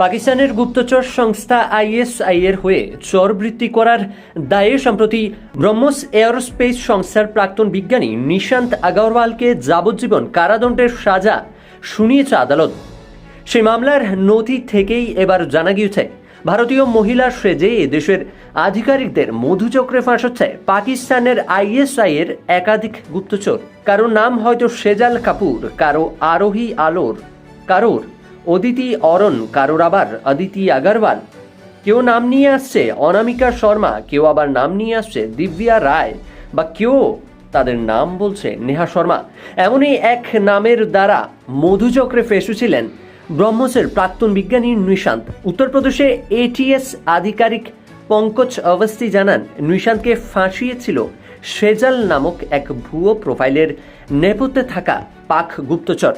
পাকিস্তানের গুপ্তচর সংস্থা আইএসআই এর হয়ে চরবৃত্তি করার দায়ে সম্প্রতি ব্রহ্মস এয়ারোস্পেস সংস্থার প্রাক্তন বিজ্ঞানী নিশান্ত আগরওয়ালকে যাবজ্জীবন কারাদণ্ডের সাজা শুনিয়েছে আদালত। সেই মামলার নথি থেকেই এবার জানা গিয়েছে, ভারতীয় মহিলা সেজে দেশের আধিকারিকদের মধুচক্রে ফাঁস হচ্ছে পাকিস্তানের আইএসআই এর একাধিক গুপ্তচর। কারও নাম হয়তো সেজাল কাপুর, কারও আরোহী আলোর, কারোর অদিতি অরণ, কারোর আবার অদিতি আগারওয়াল। কেউ নাম নিয়ে আসছে অনামিকা শর্মা, কেউ আবার নাম নিয়ে আসছে দিব্যা রায়, বা কেউ তাদের নাম বলছে নেহা শর্মা। এমনই এক নামের দ্বারা মধুচক্রে ফেসেছিলেন ব্রহ্মসের প্রাক্তন বিজ্ঞানী নিশান্ত। উত্তরপ্রদেশে এটিএস আধিকারিক পঙ্কজ অবস্থি জানান, নিশান্তকে ফাঁসিয়েছিল সেজাল নামক এক ভুয়ো প্রোফাইলের নেপথ্যে থাকা পাক গুপ্তচর।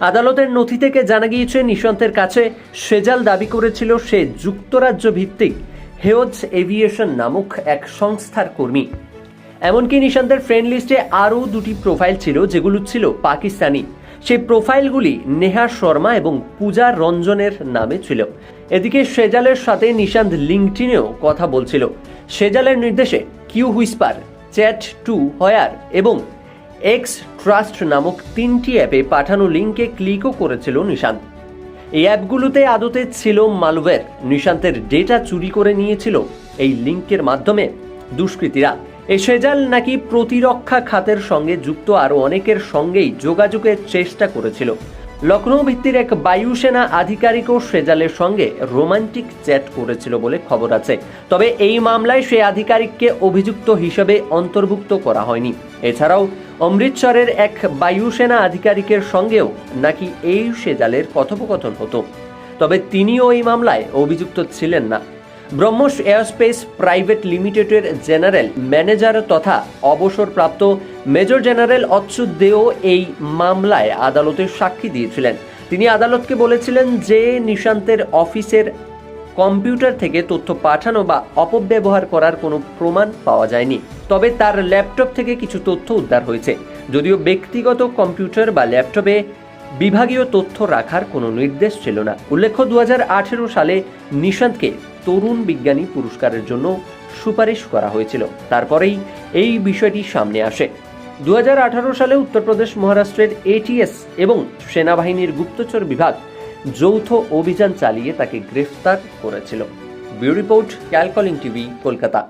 আদালতের নথি থেকে জানা গিয়েছে নিশান্তের কাছে সেজাল দাবি করেছিল সে যুক্তরাজ্য ভিত্তিক হেওজ এভিয়েশন নামক এক সংস্থার কর্মী। এমনকি নিশান্তের ফ্রেন্ড লিস্টে আরও দুটি প্রোফাইল ছিল, যেগুলো ছিল পাকিস্তানি। সেই প্রোফাইলগুলি নেহা শর্মা এবং পূজা রঞ্জনের নামে ছিল। এদিকে সেজালের সাথে নিশান্ত লিঙ্কটিনেও কথা বলছিল। সেজালের নির্দেশে Q whisper, chat to where এবং এক্স ট্রাস্ট নামক তিনটি অ্যাপে পাঠানো লিঙ্কে ক্লিকও করেছিল নিশান্ত। এই অ্যাপগুলোতে আদতে ছিল মালওয়্যার। নিশান্তের ডেটা চুরি করে নিয়েছিল এই লিঙ্কের মাধ্যমে। দুষ্কৃতীরা এ সেজাল নাকি প্রতিরক্ষা খাতের সঙ্গে যুক্ত আরও অনেকের সঙ্গেই যোগাযোগের চেষ্টা করেছিল। লখনৌ ভিত্তির এক বায়ুসেনা আধিকারিকও সেজালের সঙ্গে রোমান্টিক চ্যাট করেছিল বলে খবর আছে। তবে এই মামলায় সে আধিকারিককে অভিযুক্ত হিসেবে অন্তর্ভুক্ত করা হয়নি। এছাড়াও অমৃতসরের এক বায়ুসেনা আধিকারিকের সঙ্গেও নাকি এই সেজালের কথোপকথন হতো। তবে তিনিও এই মামলায় অভিযুক্ত ছিলেন না। ব্রহ্মস এয়ারস্পেস প্রাইভেট লিমিটেডের জেনারেল ম্যানেজার তথা অবসরপ্রাপ্ত মেজর জেনারেল অচ্যুত দেও এই মামলায় আদালতে সাক্ষী দিয়েছিলেন। তিনি আদালতকে বলেছিলেন যে নিশান্তের অফিসের কম্পিউটার থেকে তথ্য পাঠানো বা অপব্যবহার করার কোনো প্রমাণ পাওয়া যায়নি। তবে তার ল্যাপটপ থেকে কিছু তথ্য উদ্ধার হয়েছে। যদিও ব্যক্তিগত কম্পিউটার বা ল্যাপটপে বিভাগীয় তথ্য রাখার কোনো নির্দেশ ছিল না। উল্লেখ্য দু হাজার আঠেরো সালে নিশান্তকে তরুণ বিজ্ঞানী পুরস্কারের জন্য সুপারিশ করা হয়েছিল। তারপরেই এই বিষয়টি সামনে আসে। দু হাজার আঠারো সালে উত্তরপ্রদেশ মহারাষ্ট্রের এটিএস এবং সেনাবাহিনীর গুপ্তচর বিভাগ যৌথ অভিযান চালিয়ে তাকে গ্রেফতার করেছিল। ব্যুরো রিপোর্ট, ক্যালকলিং টিভি, কলকাতা।